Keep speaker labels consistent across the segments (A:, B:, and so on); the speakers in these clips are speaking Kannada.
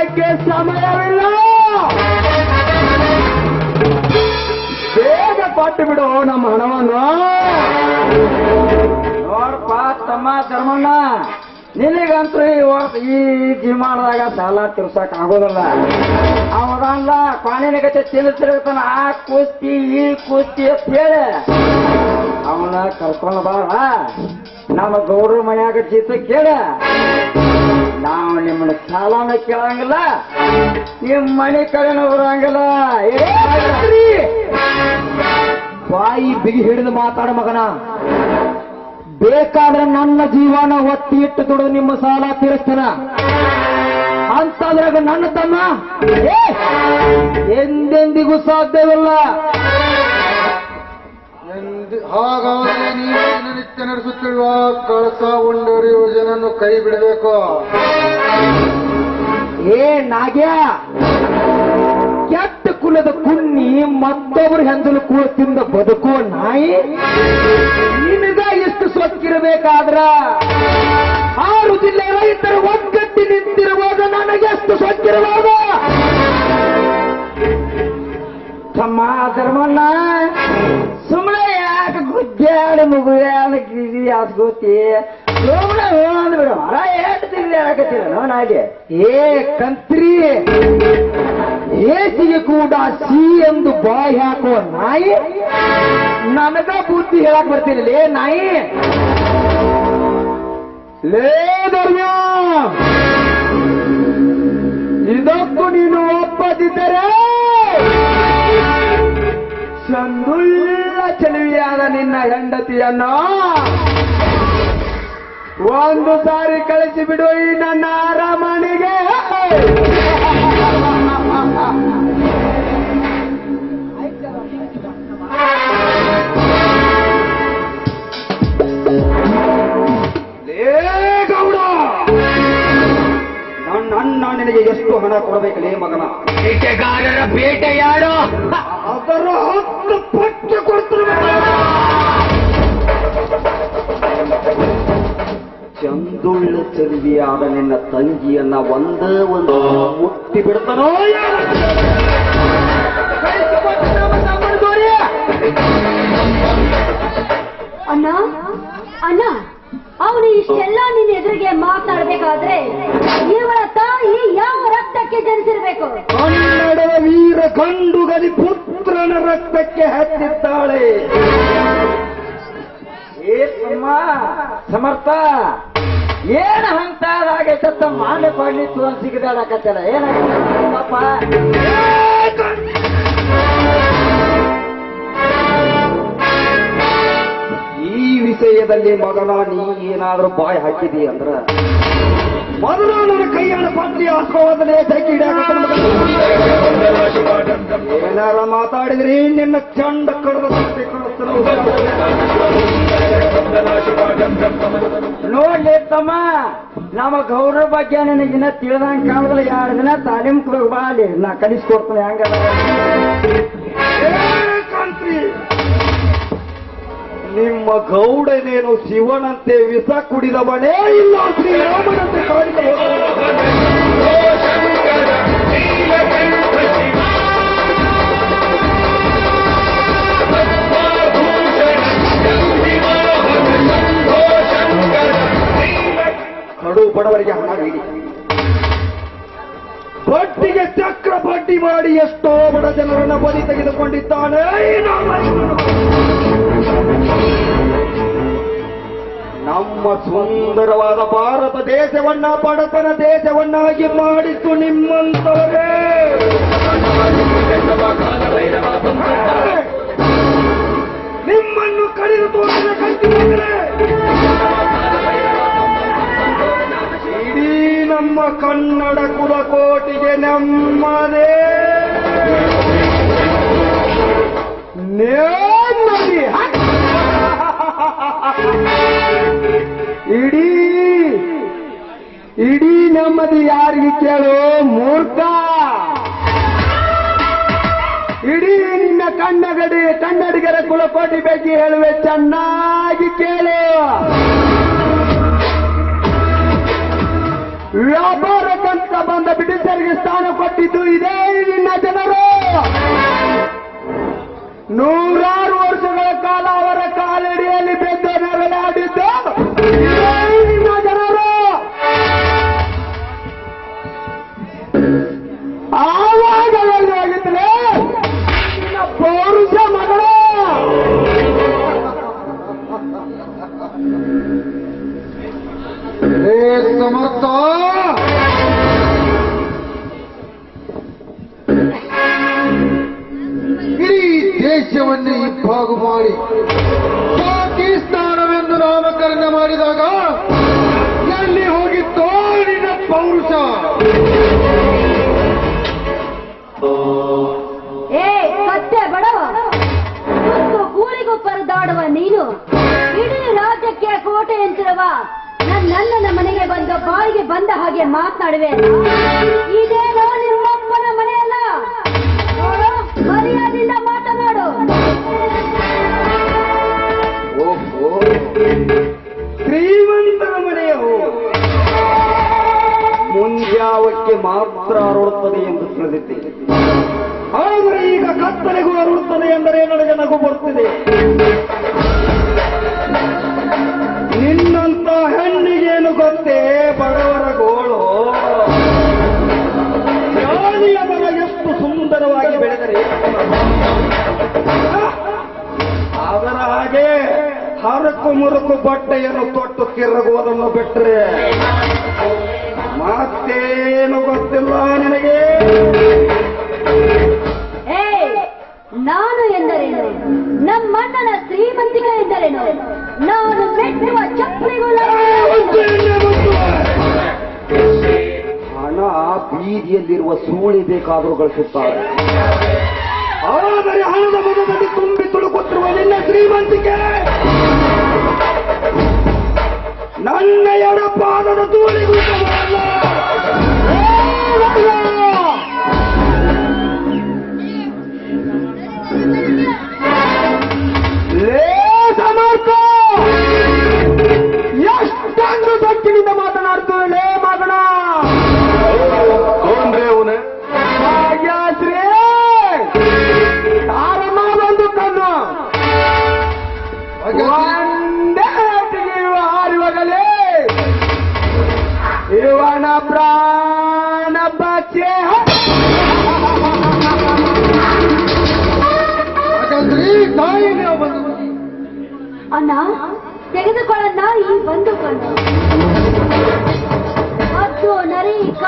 A: ಮಾತಾಡಕ್ಕೆ ಸಮಯವಿಲ್ಲ ಬೇಗ ಕೊಟ್ಟು ಬಿಡು ನಮ್ಮ ಹಣವನ್ನು?
B: ನೋಡಪ್ಪ, ತಮ್ಮ ಧರ್ಮಣ್ಣ, ನಿನಗಂತೂ ಈ ವರ್- ಈ ಜೀವಮಾನದಾಗ ಸಾಲ ತಿರ್ಸಕ್ ಆಗೋದಲ್ಲ. ಅವನಲ್ಲ ಕಾಣಿನ ಗತೆ ತಿಳಿಸಿರ್ತಾನ ಆ ಕುಸ್ತಿ, ಈ ಕುಸ್ತಿ ಅಂತ ಹೇಳಿ ಅವನ ಕರ್ಕೊಂಡು ಬಾರ. ನಮ್ಮ ಗೌರವ ಮನೆಯಾಗ ಜೀತ ಕೇಳ. ನಾವು ನಿಮ್ಮನ್ನ ಸಾಲನ ಕೇಳಂಗಿಲ್ಲ. ನಿಮ್ಮ ಮನೆ ಕಡೆನೂ ಬರಂಗಿಲ್ಲ.
A: ಬಾಯಿ ಬಿಗಿ ಹಿಡಿದು ಮಾತಾಡ ಮಗನ. ಬೇಕಾದ್ರೆ ನನ್ನ ಜೀವನ ಒತ್ತಿ ಇಟ್ಟು ನಿಮ್ಮ ಸಾಲ ತೀರಿಸ್ತಾನ. ಅಂತಂದ್ರಾಗ ನನ್ನ ತಮ್ಮ? ಎಂದೆಂದಿಗೂ ಸಾಧ್ಯವಿಲ್ಲ.
C: ಹಾಗಾದರೆ ನೀವು ದಿನನಿತ್ಯ ನಡೆಸುತ್ತಿರುವ ಕಳಸ ಉಂಡೂರು ಯೋಜನೆಯನ್ನು ಕೈ ಬಿಡಬೇಕು.
A: ಏ, ನಾಗ್ಯ! ಕೆಟ್ಟ ಕುಲದ ಕುನ್ನಿ ಮತ್ತೊಬ್ಬರು ಹೆಂದಲು ಕೂಳ ತಿಂದ ಬದುಕುವ ನಾಯಿ? ನಿನಗ ಎಷ್ಟು ಸ್ವಚ್ಛಿರಬೇಕಾದ್ರ ಆರು ಜಿಲ್ಲೆ ರೈತರು ಒಗ್ಗಟ್ಟಿ ನಿಂತಿರುವಾಗ ನನಗೆಷ್ಟು ಸ್ವಚ್ಛಿರಬಹುದು
B: ತಮ್ಮ ಧರ್ಮಣ್ಣ ಗುದ್ದಾಡಿ ಮುಗುಯಾನ ಕಿರಿ ಆಸ್ಕೋತಿ ಸುಮ್ಮನೆ ಹೋಗಂದ್ ಬಿಡು. ಮರ ಏಟ್ ತಿರ್ಲಿ ಹಾಕತ್ತಿರ ನಾಗೆ
A: ಏ ಕಂತ್ರಿ, ಏಸಿಗೆ ಕೂಡ ಸಿ ಎಂದು ಬಾಯಿ ಹಾಕುವ ನಾಯಿ, ನನಗ ಬುದ್ಧಿ ಹೇಳಕ್ ಬರ್ತಿರಲಿ ನಾಯಿ. ಲೇ ಧರ್ಮ. ಇದಕ್ಕೂ ನೀನು ಒಪ್ಪದಿದ್ದರೆ ಚಂದುಳ್ಳ ಚೆಲುವಿಯಾದ ನಿನ್ನ ಹೆಂಡತಿಯನ್ನು ಒಂದು ಸಾರಿ ಕಳಿಸಿ ಬಿಡು ಈ ನನ್ನ ಅರಮನೆಗೆ. ನಿನಗೆ ಎಷ್ಟು ಹಣ ಕೊಡಬೇಕಲೇ ಮಗನ? ಬೇಟೆಗಾರರ ಬೇಟೆಯಾಡೋ ಅದರ ಹತ್ತು ಪಟ್ಟು ಕೊಡ್ತಾರೆ ಚಂದುಳ್ಳ ಚರಿವಿಯಾದ ನಿನ್ನ ತಂಗಿಯನ್ನ ಒಂದೇ ಒಂದು ಮುಟ್ಟಿ ಬಿಡ್ತಾನೋ
D: ಅಣ್ಣ ಅಣ್ಣ ಅವನು ಇಷ್ಟೆಲ್ಲ ನಿನ್ನ ಎದುರಿಗೆ ಮಾತಾಡಬೇಕಾದ್ರೆ ಇವಳ ತಾಯಿ ಯಾವ ರಕ್ತಕ್ಕೆ ಜನಿಸಿರ್ಬೇಕು?
A: ಕನ್ನಡದ ವೀರ ಗಂಡುಗಲಿ ಪುತ್ರನ ರಕ್ತಕ್ಕೆ ಹತ್ತಿದ್ದಾಳೆ.
B: ಏ ತಮ್ಮ ಸಮರ್ಥ, ಏನ್ ಹಂತಾದಾಗೈತ ಮಾಡಿ ಕೊಡ್ಲಿತ್ತು ಅಂತ ಸಿಗದಾಡಕತ್ತಲ್ಲ
A: ಏನಾಗ ವಿಷಯದಲ್ಲಿ ಮೊದಲ ನೀ ಏನಾದ್ರೂ ಬಾಯಿ ಹಾಕಿದಿ ಅಂದ್ರ? ಮೊದಲ ನನ್ನ ಕೈಯಾಣ ಪಾತ್ರಿ ಹಾಕೋದನ್ನೇ ಏನಾರ ಮಾತಾಡಿದ್ರಿ, ನಿನ್ನ ಚಂಡ ಕಡದ
B: ನೋಡ್ಲಿ ತಮ್ಮ, ನಮ್ಮ ಗೌರವ ಬಗ್ಗೆ ನಿನಗಿನ್ನ ತಿಳಿದಂಗೆ ಕಾಲದಲ್ಲಿ ಎರಡು ದಿನ ತಾಲೀಮ್ ಬಾ ಅಲ್ಲಿ. ನಾ ಕಲಿಸ್ಕೊಡ್ತೀನಿ, ಹಂಗದ.
A: ನಿಮ್ಮ ಗೌಡನೇನು ಶಿವನಂತೆ ವಿಷ ಕುಡಿದವನೇ ಇಲ್ಲ ಶ್ರೀರಾಮನಂತೆ ಕಡು ಬಡವರಿಗೆ ಹಣ ನೀಡಿ. ಬಡ್ಡಿಗೆ ಚಕ್ರ ಬಡ್ಡಿ ಮಾಡಿ ಎಷ್ಟೋ ಬಡ ಜನರನ್ನ ಬಲಿ ತೆಗೆದುಕೊಂಡಿದ್ದಾನೆ. ನಮ್ಮ ಸುಂದರವಾದ ಭಾರತ ದೇಶವನ್ನ ಬಡತನ ದೇಶವನ್ನಾಗಿ ಮಾಡಿತು ನಿಮ್ಮಂತವರೇ. ನಿಮ್ಮನ್ನು ಕಡಿದು ತೋರಿದ ಇಡೀ ನಮ್ಮ ಕನ್ನಡ ಕುಲಕೋಟಿಗೆ ನಮ್ಮದೇ. ನೇಮದಿ ಇಡೀ ಇಡೀ ನಮ್ಮದು ಯಾರಿಗೆ ಕೇಳು? ಮೂರ್ಖ. ಇಡೀ ನಿನ್ನ ಕಣ್ಣಗಡಿ ಕನ್ನಡಿಗರ ಕುಲಕೋಟಿ ಬಗ್ಗೆ ಹೇಳುವೆ, ಚೆನ್ನಾಗಿ ಕೇಳು. ವ್ಯಾಪಾರಕ್ಕಂತ ಬಂದ ಬ್ರಿಟಿಷರಿಗೆ ಸ್ಥಾನ ಕೊಟ್ಟಿದ್ದು ಇದೇ ನಿನ್ನ ಜನರು. ನೂರಾರು ವರ್ಷಗಳ ಕಾಲ ಅವರ ಕಾಲಡಿಯಲ್ಲಿ
C: ಪಾಕಿಸ್ತಾನವೆಂದು ನಾಮಕರಣ ಮಾಡಿದಾಗ ಎಲ್ಲಿ ಹೋಗಿತ್ತೋ ನಿನ್ನ ಪೌರುಷ.
D: ಏ, ಕತ್ತೆ, ಬಡವ. ಮತ್ತು ಗೂಳಿಗೂ ಪರದಾಡುವ ನೀನು. ಇಡೀ ರಾಜ್ಯಕ್ಕೆ ಕೋಟೆ ಎಂತಿರುವ ನನ್ನ ಮನೆಗೆ ಬಂದ ಬಾಯಿಗೆ ಬಂದ ಹಾಗೆ ಮಾತನಾಡುವೆ ಇದೇನೋ
E: ಶ್ರೀಮಂತರ ಮನೆಯವು ಮುಂಜಾವಕ್ಕೆ ಮಾತ್ರ ಅರಳುತ್ತದೆ ಎಂದು ತಿಳಿದಿದ್ದೆ. ಆದರೆ ಈಗ ಕತ್ತಲೆಗೂ ಅರಳುತ್ತದೆ ಎಂದರೆ ನನಗೆ ನಗು ಬರ್ತಿದೆ ಹರಕು ಮುರುಕು ಬಟ್ಟೆಯನ್ನು ತೊಟ್ಟು ಕಿರಗುವುದನ್ನು ಬಿಟ್ಟರೆ ಮತ್ತೇನು ಗೊತ್ತಿಲ್ಲ ನಿನಗೆ?
D: ಏ ನಾನು ಎಂದರೇನು? ನಮ್ಮಣ್ಣನ ಶ್ರೀಮಂತಿಕ ಎಂದರೇನು? ನಾನು ಮೆಟ್ಟುವ ಚಪ್ಪಲಿಗಳ
E: ಹಣ ಬೀದಿಯಲ್ಲಿರುವ ಸೂಳಿ ಬೇಕಾದರೂ ಗಳಿಸುತ್ತಾರೆ. ಆದರೆ ಹಣದ ಮನದಲ್ಲಿ ತುಂಬಿ ತುಳುಕುತ್ತಿರುವ ನಿನ್ನ ಶ್ರೀಮಂತಿಕೆ ನನ್ನ ಎಡಪಾದದ ಧೂಳಿಗೂ ಸಮವಲ್ಲ.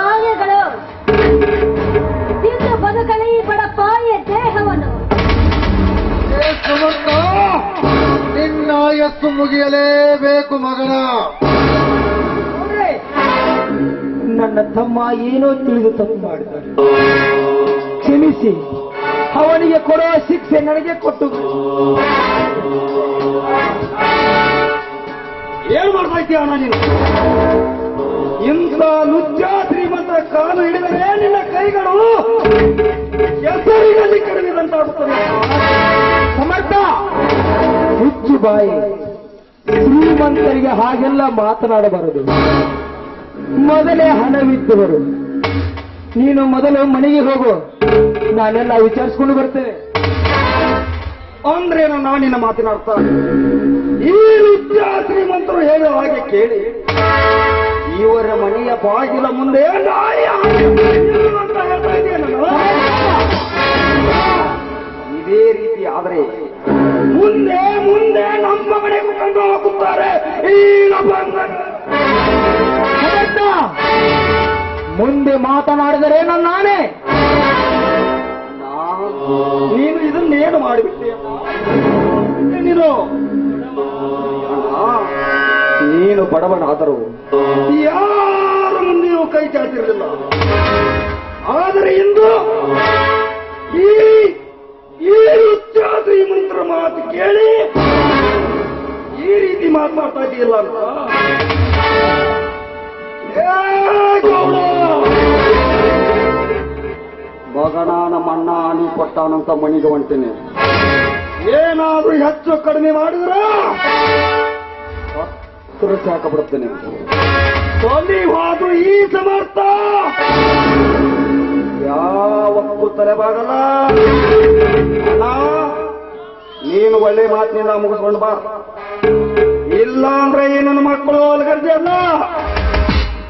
D: ನರಿ ಕಾಯಗಳು ತಿಂದು ಬದುಕಲಿ ಬಡಪಾಯಿಯ ದೇಹವನ್ನು.
C: ನಿನ್ನ ಆಯಸ್ಸು ಮುಗಿಯಲೇಬೇಕು ಮಗನ.
A: ನನ್ನ ತಮ್ಮ ಏನೋ ತಿಳಿದು ತಪ್ಪು ಮಾಡಿದ್ದಾನೆ ಕ್ಷಮಿಸಿ ಅವನಿಗೆ ಕೊಡೋ ಶಿಕ್ಷೆ ನನಗೆ ಕೊಟ್ಟು
E: ಏನು ಮಾಡ್ತಾ ಇದ್ದೀಯ ಅಣ್ಣ ನೀನು? ಇಂಥ ಶ್ರೀಮಂತ ಕಾಲು ಹಿಡಿದರೆ ನಿನ್ನ ಕೈಗಳು ಹೆಸರಿನಲ್ಲಿ ಕಡಿಮೆದಂತಾಗುತ್ತದೆ
A: ಸಮರ್ಥ, ಹುಚ್ಚು ಬಾಯಿ, ಶ್ರೀಮಂತರಿಗೆ ಹಾಗೆಲ್ಲ ಮಾತನಾಡಬಾರದು. ಮೊದಲೇ ಹಣವಿದ್ದವರು. ನೀನು ಮೊದಲು ಮನೆಗೆ ಹೋಗು. ನಾನೆಲ್ಲ ವಿಚಾರಿಸ್ಕೊಂಡು ಬರ್ತೇನೆ.
E: ಅಂದ್ರೇನು ನಾನು ನಿನ್ನ ಮಾತನಾಡ್ತಾ ಈ ರೀತಿಯ ಶ್ರೀಮಂತರು ಹೇಳೋ ಹಾಗೆ ಕೇಳಿ. ಇವರ ಮನೆಯ ಬಾಗಿಲ ಮುಂದೆ ನಾಯಿ ಅಂತ ಹೇಳ್ತಾ ಇದೇ ರೀತಿ ಆದರೆ ಮುಂದೆ ಮುಂದೆ ನಮ್ಮ ಮನೆಗೂ ಕಂಡು ಹೋಗುತ್ತಾರೆ ಈಗ
A: ಮುಂದೆ ಮಾತನಾಡಿದರೆ ನಾನು ನಾನೇ
E: ನೀನು ಇದನ್ನೇನು ಮಾಡಿಬಿಟ್ಟೆ? ನೀನು ನೀನು ಬಡವನಾದರೂ ಯಾರ ಮುಂದೆಯೂ ಕೈ ಚಾಚಿರಲಿಲ್ಲ? ಆದರೆ ಇಂದು ಈ ಈ ಮಂತ್ರ ಮಾತು ಕೇಳಿ ಈ ರೀತಿ ಮಾತನಾಡ್ತಾ ಇದೆಯಲ್ಲ ಅಂತ. ಏ ಗೌಡ! ಮಗನ ನಮ್ಮಣ್ಣ ನೀ ಕೊಟ್ಟಾನಂತ ಮಣಿಗೆ ಹೊಂಟೇನೆ. ಏನಾದ್ರೂ ಹೆಚ್ಚು ಕಡಿಮೆ ಮಾಡಿದ್ರ? ತುಳಸಿ ಹಾಕಬಿಡುತ್ತೇನೆ ಹೋದ್ರು ಈ ಸಮರ್ಥ! ತಲೆಬಾಗಲ್ಲ ಅಣ್ಣ, ನೀನು ಒಳ್ಳೆ ಮಾತಿನಿಂದ ಮುಗಿಸ್ಕೊಂಡು ಬಾ. ಇಲ್ಲ ಅಂದ್ರೆ ಈ ನನ್ನ ಮಕ್ಕಳು ಅಲ್ಗರ್ಜಿ ಅಲ್ಲ.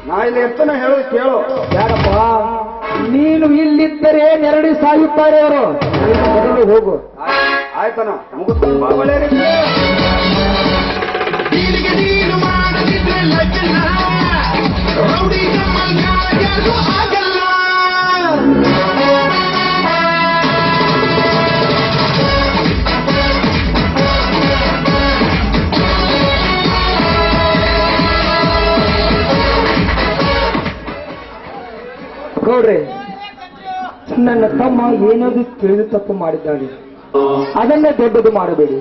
E: ನಾ ಇಲ್ಲಿ ಎತ್ತನ ಹೇಳು ಕೇಳು.
A: ಯಾರಪ್ಪ? ನೀನು ಇಲ್ಲಿದ್ದರೆ ನೆರಡಿ ಸಾಯುತ್ತಾರೆ ಅವರು. ಹೋಗು.
E: ಆಯ್ತನ ಮುಗಿಸ್ಕೊಂಡು ಬಾ. ಒಳ್ಳೆ
A: ನನ್ನ ತಮ್ಮ ಏನಾದ್ರು ತಿಳಿದು ತಪ್ಪು ಮಾಡಿದ್ದಾನೆ ಅದನ್ನ ದೊಡ್ಡದು ಮಾಡಬೇಡಿ.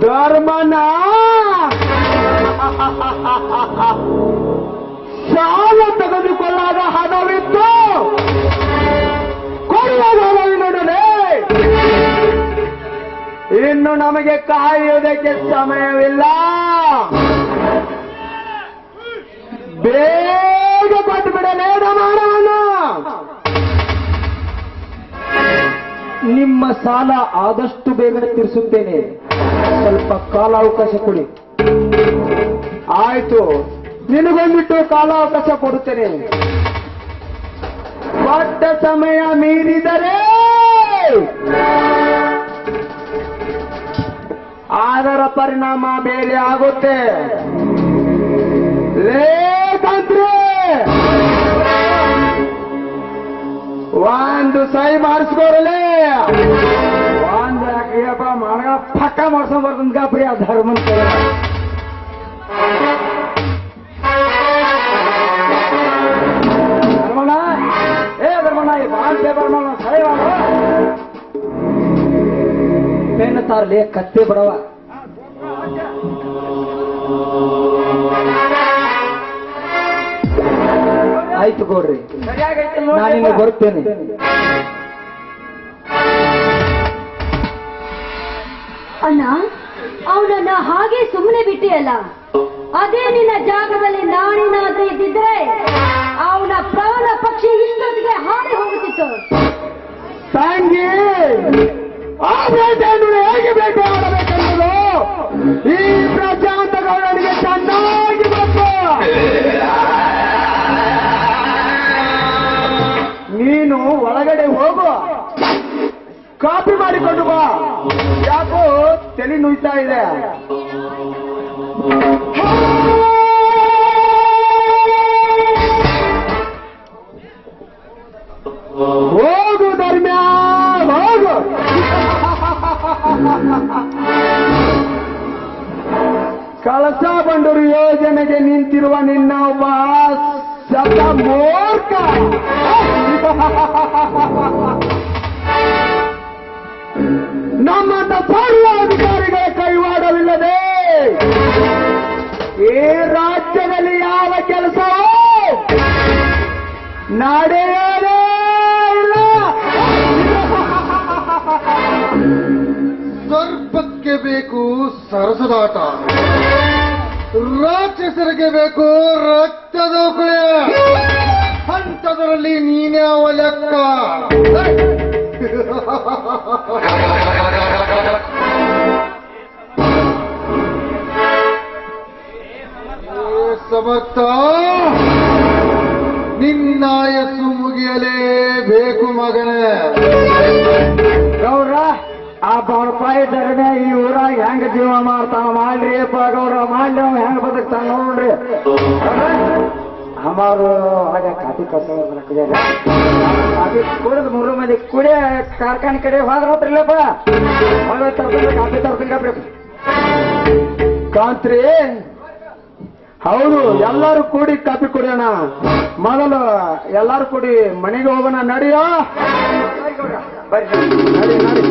A: ಧರ್ಮನ! ಸಾಲ ತೆಗೆದುಕೊಳ್ಳಾದ ಹಣವಿತ್ತು. ಕೊಡುವಾಗ ಹಣವಿನೊಡನೆ ಇನ್ನು ನಮಗೆ ಕಾಯುವುದಕ್ಕೆ ಸಮಯವಿಲ್ಲ. ಬೇಗ ಕೊಟ್ಟು ಬಿಡಲೇ ನಿಮ್ಮ ಸಾಲ ಆದಷ್ಟು ಬೇಗನೆ ತೀರಿಸುತ್ತೇನೆ. ಸ್ವಲ್ಪ ಕಾಲಾವಕಾಶ ಕೊಡಿ. ಆಯ್ತು. ನಿನಗೊಂದಿಟ್ಟು ಕಾಲಾವಕಾಶ ಕೊಡುತ್ತೇನೆ. ಕೊಟ್ಟ ಸಮಯ ಮೀರಿದರೆ ಅದರ ಪರಿಣಾಮ ಬೇರೆ ಆಗುತ್ತೆ. ಲೇಖಂತ್ರಿ ಒಂದು ಸೈ ಮಾಡಿಸ್ಕೋರಲೇ ಒಂದು ಯಾಕಪ್ಪ ಮಾಡಗ ಪಕ್ಕ ಮಾಡ್ಸ್ಕೊಂಡ್ ಬರ್ತಂತ ಗಾಪ್ರಿ ಆ ಧರ್ಮನ್. ಕಡೆ ಧರ್ಮಣ್ಣ ಏ ಧರ್ಮಣ್ಣ ಈ ಬಾಂಡ್ ಪೇಪರ್ ಮಾಡ ಸೈ ಮಾಡು ಪೆನ್ ತಾರ್ಲಿ, ಕತ್ತೆ ಬಡವ. ಆಯ್ತು ಕೊಡ್ರಿ ನಾನಿನ್ನು ಬರುತ್ತೇನೆ.
D: ಅಣ್ಣ, ಅವನನ್ನ ಹಾಗೆ ಸುಮ್ಮನೆ ಬಿಟ್ಟಿಯಲ್ಲ. ಅದೇ ನಿನ್ನ ಜಾಗದಲ್ಲಿ ನಾನೇನಾದ್ರೂ ಇದ್ದಿದ್ರೆ ಅವನ ಪ್ರಾಣ ಪಕ್ಷಿ ಇಷ್ಟೊತ್ತಿಗೆ ಹಾರಿ ಹೋಗುತ್ತಿತ್ತು.
A: ತಂಗಿ, ಆ ಬೇಟೆಯನ್ನು ಹೇಗೆ ಬೇಟೆ ಆಡಬೇಕೆಂಬುದು ಈ ಪ್ರಶಾಂತ ಗೌಡನಿಗೆ ಚೆನ್ನಾಗಿ ಗೊತ್ತು. ನೀನು ಒಳಗಡೆ ಹೋಗು. ಕಾಪಿ ಮಾಡಿಕೊಂಡು ಬಾ. ಯಾಕೋ ತಲೆ ನುಯ್ತಾ ಇದೆ. ಹೋಗು ಧರ್ಮ್ಯ ಹೋಗು. ಬಂಡೂರು ಯೋಜನೆಗೆ ನಿಂತಿರುವ ನಿನ್ನ ಒಬ್ಬ ಸತ ಮೂರ್ಖ. ಈ ರಾಜ್ಯದಲ್ಲಿ ಯಾವ ಕೆಲಸವೂ ನಡೆಯಲೇ ಇಲ್ಲ.
C: ಸರ್ಪಕ್ಕೆ ಬೇಕು ಸರಸದಾಟ ರಾಕ್ಷಸರಿಗೆ ಬೇಕು ರಕ್ತದ ಕುಳೆ ಅಂಥದ್ರಲ್ಲಿ ನೀನ್ಯಾವ ಲೆಕ್ಕ. ಸಮರ್ಥ. ನಿನ್ನಾಯಸ್ಸು ಮುಗಿಯಲೇಬೇಕು ಮಗನೇ.
A: ಗೌರ ಆ ಬಡಪಾಯಿ ಧರಣೆ ಈ ಊರಾಗ ಹೆಂಗ ಜೀವ ಮಾಡ್ತಾನ ಮಾಡ್ರಿ ಗೌಡ್ರ ಮಾಡ್ಲಿ ಅವ ಹೆಂಗ ಬದುಕ್ತಾನ ನೋಡ್ರಿ. ಅಮಾರು ಹಾಗೆ ಕಾಫಿ ಕಾಪಿ ಕಾಫಿ ಕುಡಿದ್ ಮೂರು ಮಂದಿ ಕುಡಿಯ ಕಾರ್ಖಾನೆ ಕಡೆ ಹೋದ್ರ ಹೋತ್ರಲ್ಲಪ್ಪ ಹೊರ ತರ್ತೀನಿ ಕಾಫಿ ತರ್ತೀನಿ ಕಾಂತ್ರಿ ಹೌದು ಎಲ್ಲರೂ ಕೂಡಿ ಕಾಫಿ ಕುಡಿಯೋಣ. ಮೊದಲು ಎಲ್ಲರೂ ಕೂಡಿ ಮನೆಗೆ ಹೋಗೋಣ ನಡಿಯೋ? ನಡಿ ನಡಿ.